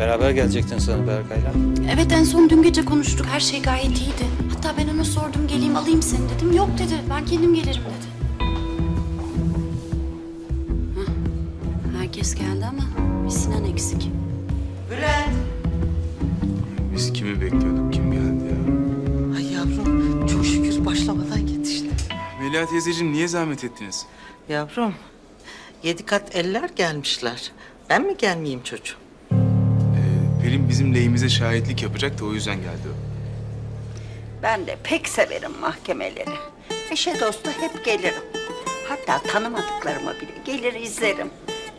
Beraber gelecektin sana Berkay'la. Evet en son dün gece konuştuk. Her şey gayet iyiydi. Hatta ben ona sordum geleyim alayım seni dedim. Yok dedi. Ben kendim gelirim dedi. Hah, Herkes geldi ama bir Sinan eksik. Bülent. Biz kimi bekliyorduk, kim geldi ya? Ay yavrum çok şükür başlamadan yetişti. Melia teyzeciğim niye zahmet ettiniz? Yavrum yedi kat eller gelmişler. Ben mi gelmeyeyim çocuğum? Pelin bizim lehimize şahitlik yapacak da o yüzden geldi o. Ben de pek severim mahkemeleri. Eşe dosta hep gelirim. Hatta tanımadıklarıma bile gelir izlerim.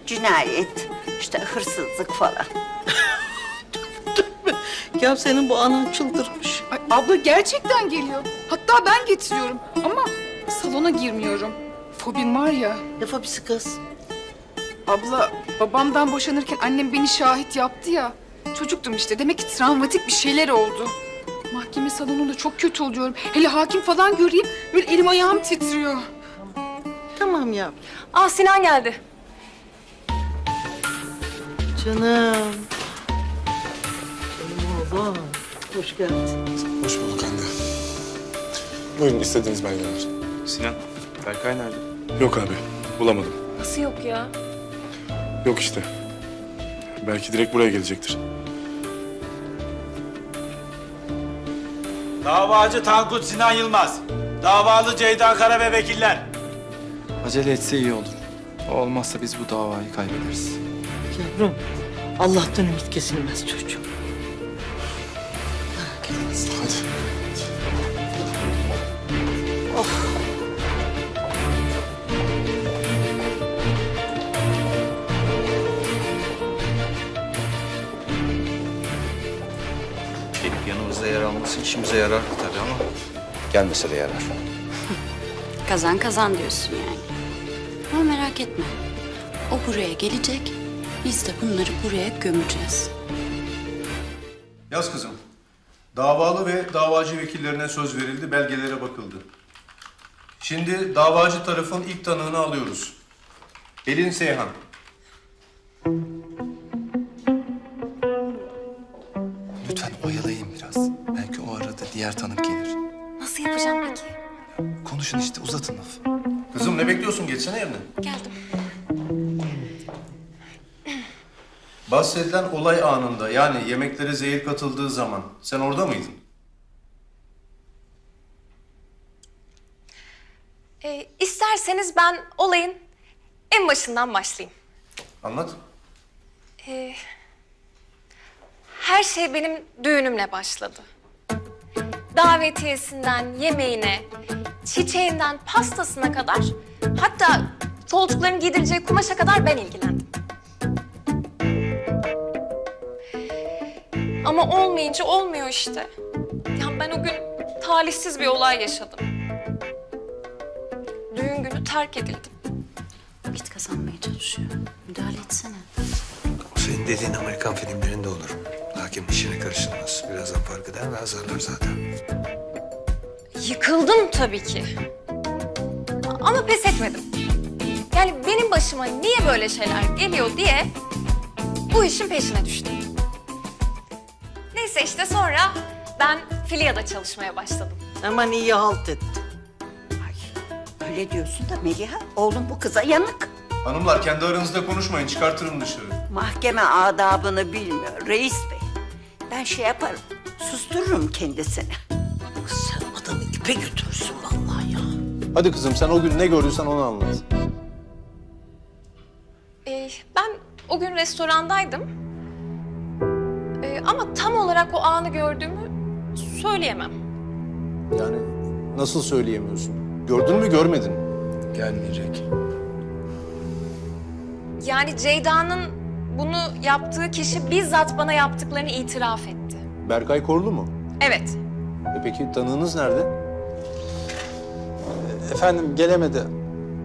Cinayet, işte hırsızlık falan. Ya senin bu anan çıldırmış. Ay, abla gerçekten geliyor. Hatta ben getiriyorum ama salona girmiyorum. Fobim var ya. Ne fobisi kız? Abla babamdan boşanırken annem beni şahit yaptı ya. Çocuktum işte demek ki travmatik bir şeyler oldu. Mahkeme salonunda çok kötü oluyorum. Hele hakim falan göreyim böyle elim ayağım titriyor. Tamam yavrum. Aa Sinan geldi. Canım. Canım oğlum. Hoş geldin. Hoş bulduk anne. Buyurun istediğiniz belgeler. Sinan, Berkay nerede? Yok abi bulamadım. Nasıl yok ya? Yok işte. Belki direkt buraya gelecektir. Davacı Tankut Sinan Yılmaz. Davalı Ceyda Kara ve vekiller. Acele etse iyi olur. O olmazsa biz bu davayı kaybederiz. Yavrum Allah'tan ümit kesilmez çocuğum. Hadi. Gelip alması işimize yarar tabii ama gelmese de yarar. Kazan kazan diyorsun yani. Ama merak etme. O buraya gelecek. Biz de bunları buraya gömeceğiz. Yaz kızım. Davalı ve davacı vekillerine söz verildi, belgelere bakıldı. Şimdi davacı tarafın ilk tanığını alıyoruz. Pelin Seyhan. Diğer tanık gelir. Nasıl yapacağım peki? Konuşun işte uzatın lafı. Kızım ne bekliyorsun? Geçsene yerine. Geldim. Bahsedilen olay anında yani yemeklere zehir katıldığı zaman sen orada mıydın? Ee, isterseniz ben olayın en başından başlayayım. Anlat. Ee, her şey benim düğünümle başladı. Davetiyesinden yemeğine, çiçeğinden pastasına kadar... ...hatta çolcukların giydireceği kumaşa kadar ben ilgilendim. Ama olmayınca olmuyor işte. Ya ben o gün talihsiz bir olay yaşadım. Düğün günü terk edildim. Vakit kazanmaya çalışıyor. Müdahale etsene. Senin dediğin Amerikan filmlerinde olur. Hakim işine karışılmaz. Birazdan fark eder ve azarlar zaten. Yıkıldım tabii ki. Ama pes etmedim. Yani benim başıma niye böyle şeyler geliyor diye bu işin peşine düştüm. Neyse işte sonra ben Filia'da çalışmaya başladım. Aman iyi halt etti. Öyle diyorsun da Meliha, oğlum bu kıza yanık. Hanımlar kendi aranızda konuşmayın, çıkartırım dışarı. Mahkeme adabını bilmiyor reis bey. Ben şey yaparım, sustururum kendisini. Kız sen adamı ipe götürürsün vallahi ya. Hadi kızım sen o gün ne gördüysen onu anlat. Ee, ben o gün restorandaydım. Ee, ama tam olarak o anı gördüğümü söyleyemem. Yani nasıl söyleyemiyorsun? Gördün mü görmedin mi? Gelmeyecek. Yani Ceyda'nın bunu yaptığı kişi bizzat bana yaptıklarını itiraf etti. Berkay Korlu mu? Evet, E peki tanığınız nerede? Efendim gelemedi.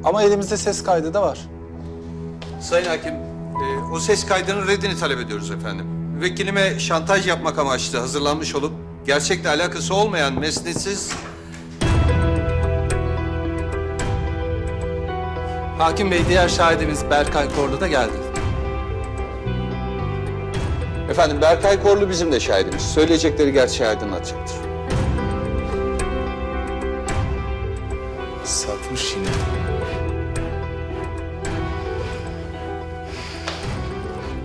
Ama elimizde ses kaydı da var. Sayın Hakim, e, o ses kaydının reddini talep ediyoruz efendim. Vekilime şantaj yapmak amaçlı hazırlanmış olup gerçekle alakası olmayan mesnetsiz Hakim Bey diğer şahidimiz Berkay Korlu da geldi. Efendim Berkay Korlu bizim de şahidimiz. Söyleyecekleri gerçeği aydınlatacaktır. Satmış yine.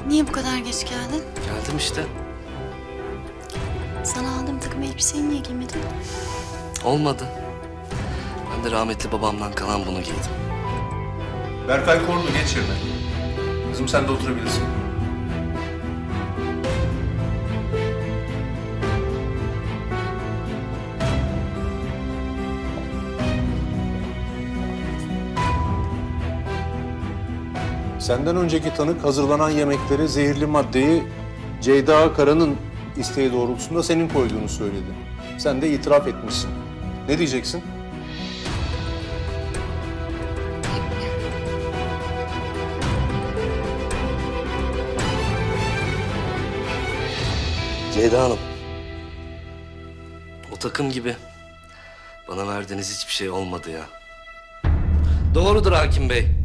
Niye bu kadar geç geldin? Geldim işte. Sana aldığım takım elbiseyi niye giymedin? Olmadı. Ben de rahmetli babamdan kalan bunu giydim. Berkay Korlu geç yerine. Kızım sen de oturabilirsin. Senden önceki tanık hazırlanan yemekleri zehirli maddeyi Ceyda Kara'nın isteği doğrultusunda senin koyduğunu söyledi. Sen de itiraf etmişsin. Ne diyeceksin? Ceyda Hanım. O takım gibi. Bana verdiğiniz hiçbir şey olmadı ya. Doğrudur hakim bey.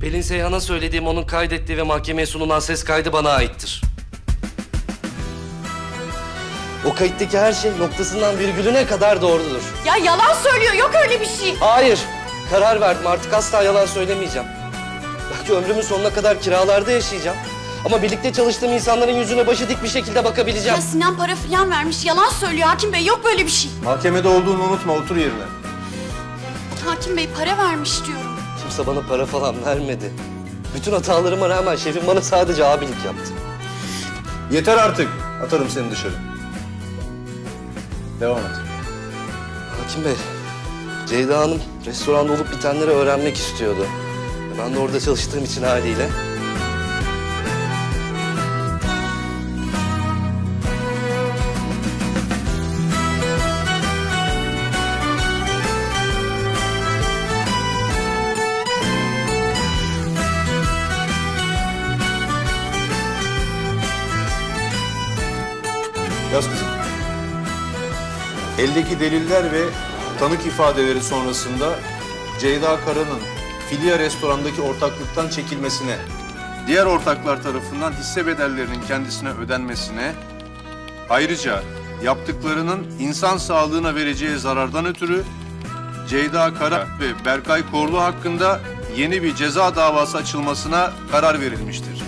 Pelin Seyhan'a söylediğim onun kaydettiği ve mahkemeye sunulan ses kaydı bana aittir. O kayıttaki her şey noktasından virgülüne kadar doğrudur. Ya yalan söylüyor. Yok öyle bir şey. Hayır. Karar verdim artık asla yalan söylemeyeceğim. Belki ömrümün sonuna kadar kiralarda yaşayacağım. Ama birlikte çalıştığım insanların yüzüne başı dik bir şekilde bakabileceğim. Ya Sinan para falan vermiş. Yalan söylüyor Hakim Bey. Yok böyle bir şey. Mahkemede olduğunu unutma, otur yerine. Hakim Bey para vermiş diyorum. Kimse bana para falan vermedi. Bütün hatalarıma rağmen şefim bana sadece abilik yaptı. Yeter artık. Atarım seni dışarı. Devam et. Hakim Bey, Ceyda Hanım restoranda olup bitenleri öğrenmek istiyordu. Ben de orada çalıştığım için haliyle. Eldeki deliller ve tanık ifadeleri sonrasında Ceyda Kara'nın Filya restorandaki ortaklıktan çekilmesine, diğer ortaklar tarafından hisse bedellerinin kendisine ödenmesine, ayrıca yaptıklarının insan sağlığına vereceği zarardan ötürü Ceyda Kara ve Berkay Korlu hakkında yeni bir ceza davası açılmasına karar verilmiştir.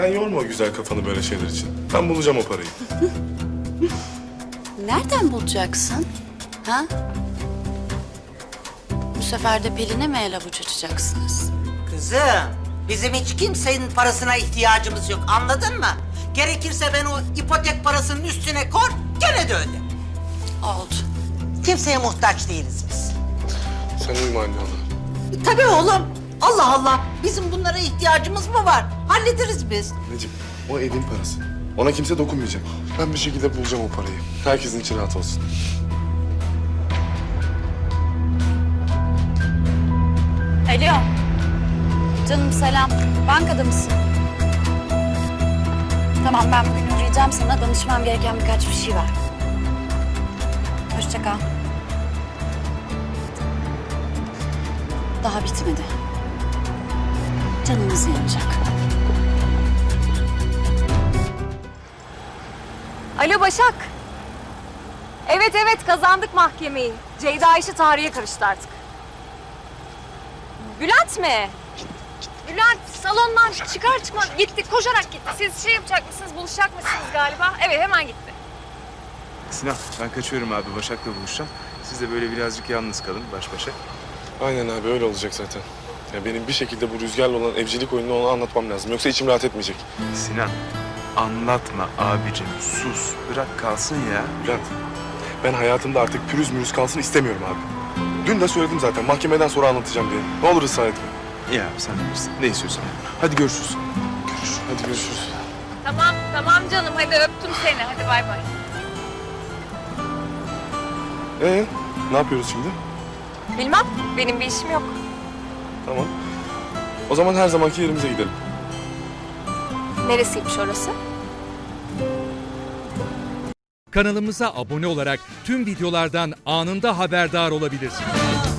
Sen yorma güzel kafanı böyle şeyler için. Ben bulacağım o parayı. Nereden bulacaksın? Ha? Bu sefer de Pelin'e mi el avuç açacaksınız? Kızım, bizim hiç kimsenin parasına ihtiyacımız yok. Anladın mı? Gerekirse ben o ipotek parasının üstüne kor, gene de öde. Oldu. Kimseye muhtaç değiliz biz. Sen uyma anne ona. Tabii oğlum. Allah Allah. Bizim bunlara ihtiyacımız mı var? Hallederiz biz. Necip, o evin parası. Ona kimse dokunmayacak. Ben bir şekilde bulacağım o parayı. Herkesin içi rahat olsun. Alo. Canım selam. Bankada mısın? Tamam ben bugün uğrayacağım sana. Danışmam gereken birkaç bir şey var. Hoşça kal. Daha bitmedi. Canınız yanacak. Alo Başak. Evet evet kazandık mahkemeyi. Ceyda işi tarihe karıştı artık. Bülent mi? Bülent salondan çıkar çıkmaz gitti koşarak gitti. Siz şey yapacak mısınız buluşacak mısınız galiba? Evet hemen gitti. Sinan ben kaçıyorum abi Başak'la buluşacağım. Siz de böyle birazcık yalnız kalın baş başa. Aynen abi öyle olacak zaten. Ya benim bir şekilde bu rüzgarla olan evcilik oyununu ona anlatmam lazım. Yoksa içim rahat etmeyecek. Sinan anlatma abicim sus bırak kalsın ya. Bülent, Ben hayatımda artık pürüz mürüz kalsın istemiyorum abi. Dün de söyledim zaten mahkemeden sonra anlatacağım diye. Ne olur ısrar etme. İyi abi sen bilirsin. Ne istiyorsan. Hadi görüşürüz. Görüşürüz. Hadi görüşürüz. Tamam tamam canım hadi öptüm seni hadi bay bay. Ee, ne yapıyoruz şimdi? Bilmem benim bir işim yok. Tamam. O zaman her zamanki yerimize gidelim. Neresiymiş orası? Kanalımıza abone olarak tüm videolardan anında haberdar olabilirsiniz.